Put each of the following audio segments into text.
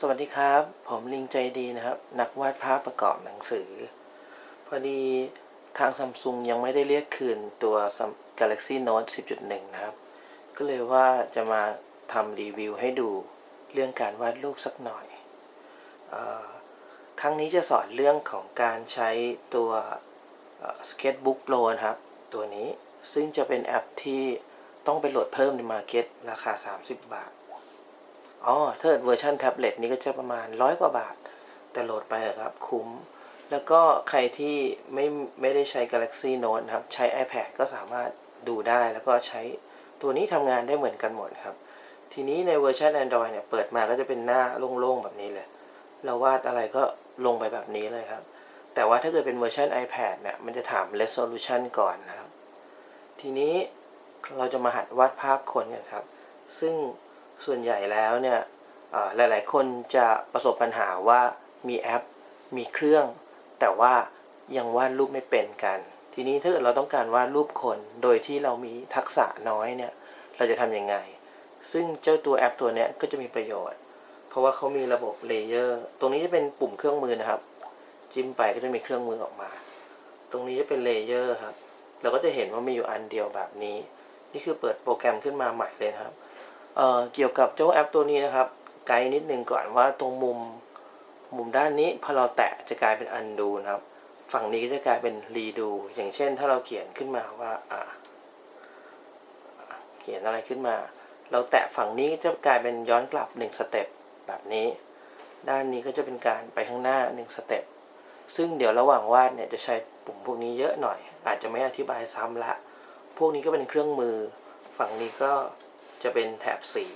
สวัสดีครับ ผมลิงใจดีนะครับ นักวาดภาพประกอบหนังสือ พอดีทางซัมซุงยังไม่ได้เรียกคืนตัว Galaxy Note 10.1 นะครับ ก็เลยว่าจะมาทำรีวิวให้ดูเรื่องการวาดรูปสักหน่อยออครั้งนี้จะสอนเรื่องของการใช้ตัว Sketchbook Pro นะครับ ตัวนี้ซึ่งจะเป็นแอปที่ต้องไปโหลดเพิ่มในมาร์เก็ตราคา 30 บาท อ๋อถ้าเกิดเวอร์ชันแท็บเล็ตนี้ก็จะประมาณร้อยกว่าบาท แต่โหลดไปอครับ คุ้ม แล้วก็ใครที่ไม่ไม่ได้ใช้ Galaxy Note นะครับ ใช้ iPad ก็สามารถดูได้แล้วก็ใช้ตัวนี้ทำงานได้เหมือนกันหมดครับ ทีนี้ในเวอร์ชัน Android เนี่ย เปิดมาก็จะเป็นหน้าโล่งๆแบบนี้เลย เราวาดอะไรก็ลงไปแบบนี้เลยครับ แต่ว่าถ้าเกิดเป็นเวอร์ชัน iPad เนี่ย มันจะถาม resolution ก่อนนะครับ ทีนี้เราจะมาหัดวาดภาพคนกันครับ ซึ่ง ส่วนใหญ่แล้วเนี่ยหลายๆ คนจะประสบปัญหาว่ามีแอปมีเครื่อง แต่ว่ายังวาดรูปไม่เป็นกัน ทีนี้ถ้าเกิดเราต้องการวาดรูปคนโดยที่เรามีทักษะน้อยเนี่ยเราจะทำยังไง ซึ่งเจ้าตัวแอปตัวนี้ก็จะมีประโยชน์ เพราะว่าเขามีระบบเลเยอร์ตรงนี้จะเป็นปุ่มเครื่องมือนะครับ จิ้มไปก็จะมีเครื่องมือออกมา ตรงนี้จะเป็นเลเยอร์ครับเราก็จะเห็นว่ามีอยู่อันเดียวแบบนี้ นี่คือเปิดโปรแกรมขึ้นมาใหม่เลยครับ เอ่อเกี่ยวกับเจ้าแอปตัวนี้นะครับ ไกด์นิดนึงก่อนว่าตรงมุมมุมด้านนี้พอเราแตะจะกลายเป็น undo นะครับ ฝั่งนี้ก็จะกลายเป็น redo อย่างเช่น ถ้าเราเขียนขึ้นมาว่าอะอะเขียนอะไรขึ้นมา เราแตะฝั่งนี้จะกลายเป็นย้อนกลับ1สเต็ปแบบนี้ ด้านนี้ก็จะเป็นการไปข้างหน้า1สเต็ปซึ่งเดี๋ยวระหว่างวาดเนี่ยจะใช้ปุ่มพวกนี้เยอะหน่อย อาจจะไม่อธิบายซ้ำละ พวกนี้ก็เป็นเครื่องมือ ฝั่งนี้ก็ จะเป็นแถบสี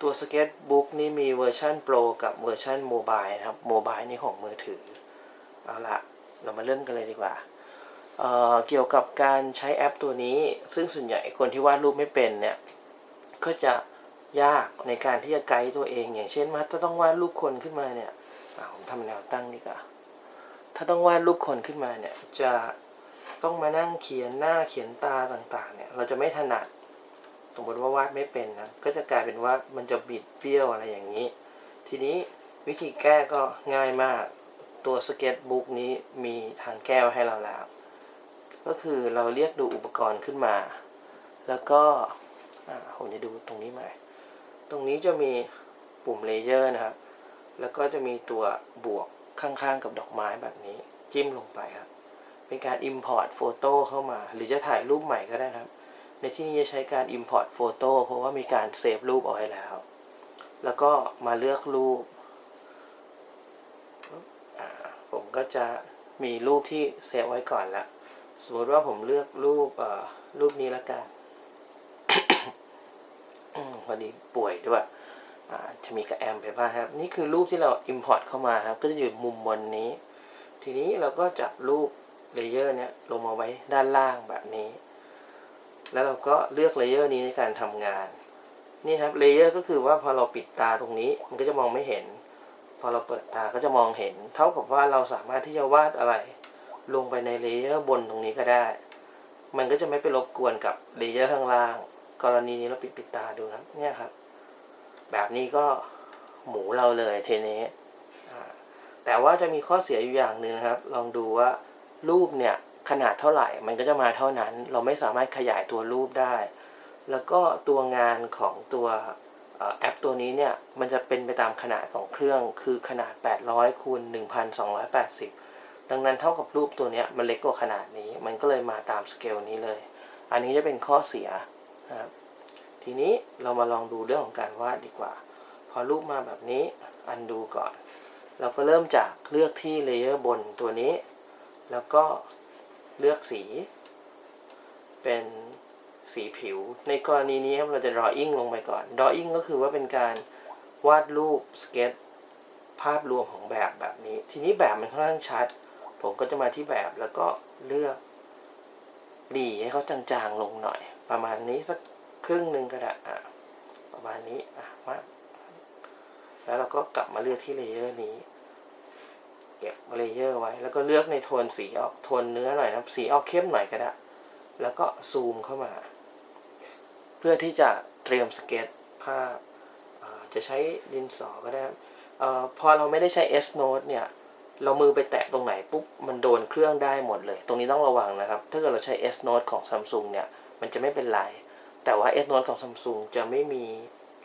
ตัว Sketchbook นี่มีเวอร์ชัน Pro กับเวอร์ชันโมบายนะครับโมบายนี่ของมือถือ เอาละเรามาเริ่มกันเลยดีกว่าเอ่อเกี่ยวกับการใช้แอปตัวนี้ ซึ่งส่วนใหญ่คนที่วาดรูปไม่เป็นเนี่ย ก็จะยากในการที่จะไกด์ตัวเอง อย่างเช่นว่าถ้าต้องวาดรูปคนขึ้นมาเนี่ยผมทำแนวตั้งดีกว่า ถ้าต้องวาดรูปคนขึ้นมาเนี่ย จะต้องมานั่งเขียนหน้าเขียนตาต่างๆ เนี่ย เราจะไม่ถนัด สมมติว่าวาดไม่เป็นนะก็จะกลายเป็นว่ามันจะบิดเบี้ยวอะไรอย่างนี้ ทีนี้วิธีแก้ก็ง่ายมาก ตัวสเก็ตบุ๊กนี้มีทางแก้ให้เราแล้ว ก็คือเราเรียกดูอุปกรณ์ขึ้นมา แล้วก็ผมจะดูตรงนี้ใหม่ตรงนี้จะมีปุ่มเลเยอร์นะครับ แล้วก็จะมีตัวบวกข้างๆกับดอกไม้แบบนี้ จิ้มลงไปครับ เป็นการ Import โฟโต้เข้ามา หรือจะถ่ายรูปใหม่ก็ได้ครับ ในที่นี้จะใช้การ Import โฟโต้เพราะว่ามีการเซฟรูปเอาไว้แล้ว แล้วก็มาเลือกรูป ผมก็จะมีรูปที่เซฟไว้ก่อนละ สมมติว่าผมเลือกรูปรูปนี้ละกันอืมพอดีป่วยด้วยจะมีกระแอมไปบ้างครับ นี่คือรูปที่เรา Import เข้ามาครับ ก็จะอยู่มุมบนนี้ ทีนี้เราก็จับรูปเลเยอร์เนี้ยลงมาไว้ด้านล่างแบบนี้ แล้วเราก็เลือกเลเยอร์นี้ในการทำงาน นี่ครับเลเยอร์ก็คือว่าพอเราปิดตาตรงนี้มันก็จะมองไม่เห็น พอเราเปิดตาก็จะมองเห็น เท่ากับว่าเราสามารถที่จะวาดอะไร ลงไปในเลเยอร์บนตรงนี้ก็ได้ มันก็จะไม่ไปรบกวนกับเลเยอร์ข้างล่าง กรณีนี้เราปิดปิดตาดูครับเนี่ยครับ แบบนี้ก็หมูเราเลยเทนี้แต่ว่าจะมีข้อเสียอยู่อย่างหนึ่งนะครับ ลองดูว่ารูปเนี่ย ขนาดเท่าไหร่ มันก็จะมาเท่านั้น เราไม่สามารถขยายตัวรูปได้ แล้วก็ตัวงานของตัวแอปตัวนี้เนี่ย มันจะเป็นไปตามขนาดของเครื่อง คือขนาด 800คูณ1280 ดังนั้นเท่ากับรูปตัวนี้มันเล็กกว่าขนาดนี้ มันก็เลยมาตามสเกลนี้เลย อันนี้จะเป็นข้อเสียครับทีนี้เรามาลองดูเรื่องของการวาดดีกว่า พอรูปมาแบบนี้ อันดูก่อน เราก็เริ่มจากเลือกที่เลเยอร์บนตัวนี้ แล้วก็ เลือกสี เป็นสีผิว ในกรณีนี้ครับเราจะ drawing ลงไปก่อน drawing ก็คือว่าเป็นการวาดรูปสเก็ตภาพรวมของแบบแบบนี้ ทีนี้แบบมันค่อนข้างชัด ผมก็จะมาที่แบบแล้วก็เลือกดีให้เขาจางๆลงหน่อย ประมาณนี้สักครึ่งหนึ่งก็ได้อะประมาณนี้อะมาแล้วเราก็กลับมาเลือกที่เลเยอร์นี้ เก็บเลเยอร์ไว้ แล้วก็เลือกในโทนสีออกโทนเนื้อหน่อยนะสีออกเข้มหน่อยก็ได้แล้วก็ซูมเข้ามา เพื่อที่จะเตรียมสเก็ตภาพจะใช้ดินสอก็ได้พอเราไม่ได้ใช้ S Note เนี่ย เรามือไปแตะตรงไหนปุ๊บ มันโดนเครื่องได้หมดเลย ตรงนี้ต้องระวังนะครับ ถ้าเกิดเราใช้ S Note ของ Samsung เนี่ย มันจะไม่เป็นไร แต่ว่า S Note ของ Samsung จะไม่มี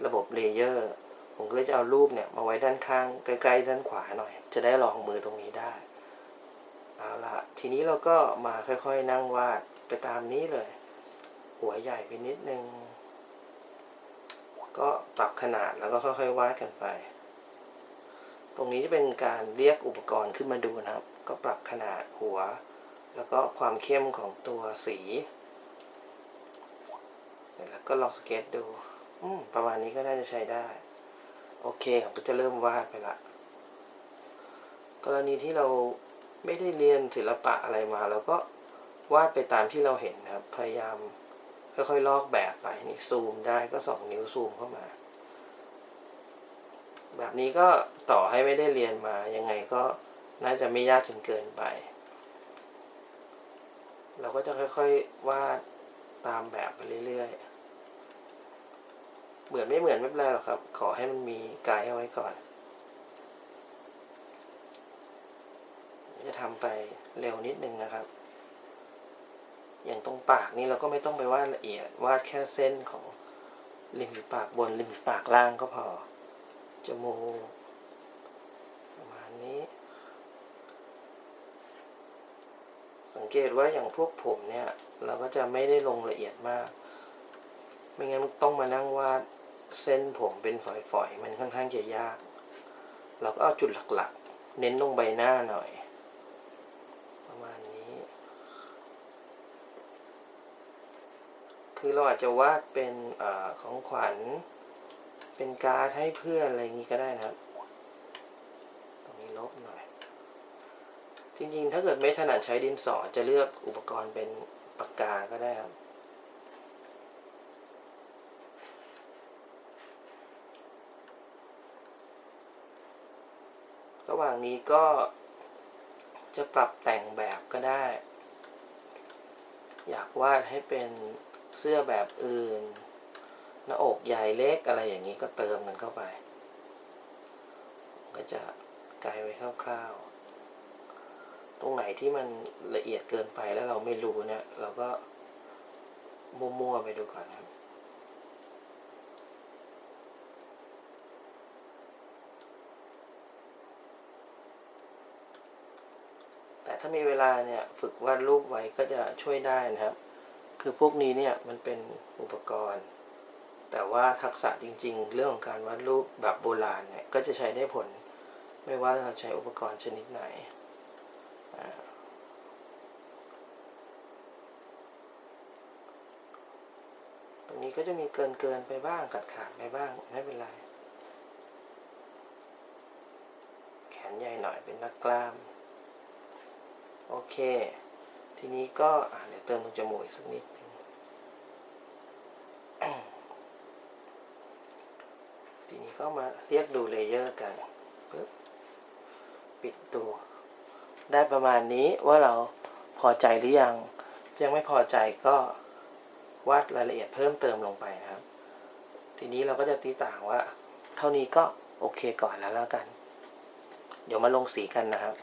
ระบบเลเยอร์ ผมก็เลยจะเอารูปเนี่ยมาไว้ด้านข้างใกล้ๆด้านขวาหน่อย จะได้ลองมือตรงนี้ได้ เอาละทีนี้เราก็มาค่อยๆนั่งวาดไปตามนี้เลย หัวใหญ่ไปนิดนึง ก็ปรับขนาดแล้วก็ค่อยๆวาดกันไป ตรงนี้จะเป็นการเรียกอุปกรณ์ขึ้นมาดูนะครับ ก็ปรับขนาดหัว แล้วก็ความเข้มของตัวสีเสร็จแล้วก็ลองสเก็ตดู ประมาณนี้ก็น่าจะใช้ได้ โอเคผมก็จะเริ่มวาดไปละ กรณีที่เราไม่ได้เรียนศิลปะอะไรมาเราก็วาดไปตามที่เราเห็นนะครับ พยายามค่อยๆลอกแบบไปนี่ซูมได้ก็สองนิ้วซูมเข้ามา แบบนี้ก็ต่อให้ไม่ได้เรียนมายังไงก็น่าจะไม่ยากจนเกินไป เราก็จะค่อยๆวาดตามแบบไปเรื่อยๆ เหมือนไม่เหมือนไม่เป็นไรหรอกครับ ขอให้มันมีกด์เอาไว้ก่อน จะทำไปเร็วนิดนึงนะครับ อย่างตรงปากนี่เราก็ไม่ต้องไปวาดละเอียด วาดแค่เส้นของริมฝีปากบนริมฝีปากล่างก็พอ จมูกประมาณนี้ สังเกตว่าอย่างพวกผมเนี่ย เราก็จะไม่ได้ลงละเอียดมาก ไม่งั้นต้องมานั่งวาดเส้นผมเป็นฝอยๆ มันค่อนข้างจะยาก เราก็เอาจุดหลักๆ เน้นลงใบหน้าหน่อย ประมาณนี้ คือเราอาจจะวาดเป็นอของขวัญ เป็นการ์ดให้เพื่อนอะไรอย่างนี้ก็ได้นะครับ ตรงนี้ลบหน่อย จริงๆ ถ้าเกิดไม่ถนัดใช้ดินสอจะเลือกอุปกรณ์เป็นปากกาก็ได้ครับ ระห ว่างนี้ก็จะปรับแต่งแบบก็ได้ อยากวาดให้เป็นเสื้อแบบอื่น หน้าอกใหญ่เล็กอะไรอย่างนี้ก็เติมมันเข้าไป ก็จะกลไว้คร่าวๆ ตรงไหนที่มันละเอียดเกินไปแล้วเราไม่รู้เนี่ยเราก็มั่วๆไปดูก่อนครับ ถ้ามีเวลาเนี่ยฝึกวาดรูปไว้ก็จะช่วยได้นะครับ คือพวกนี้เนี่ยมันเป็นอุปกรณ์ แต่ว่าทักษะจริง ๆ เรื่องของการวาดรูปแบบโบราณเนี่ยก็จะใช้ได้ผล ไม่ว่าเราใช้อุปกรณ์ชนิดไหนตรงนี้ก็จะมีเกินเกินไปบ้างขาดขาดไปบ้างไม่เป็นไร แขนใหญ่หน่อยเป็นนักกล้าม โอเค ทีนี้ก็เดี๋ยวเติมตรงจมูกอีกสักนิดนึงทีนี้ก็มาเรียกดูเลเยอร์กันปึ๊บปิดตัวได้ประมาณนี้ว่าเราพอใจหรือยัง ยังไม่พอใจก็วาดรายละเอียดเพิ่มเติมลงไปนะครับ ทีนี้เราก็จะตีต่างว่า เท่านี้ก็โอเคก่อนแล้วแล้วกัน เดี๋ยวมาลงสีกันนะครับ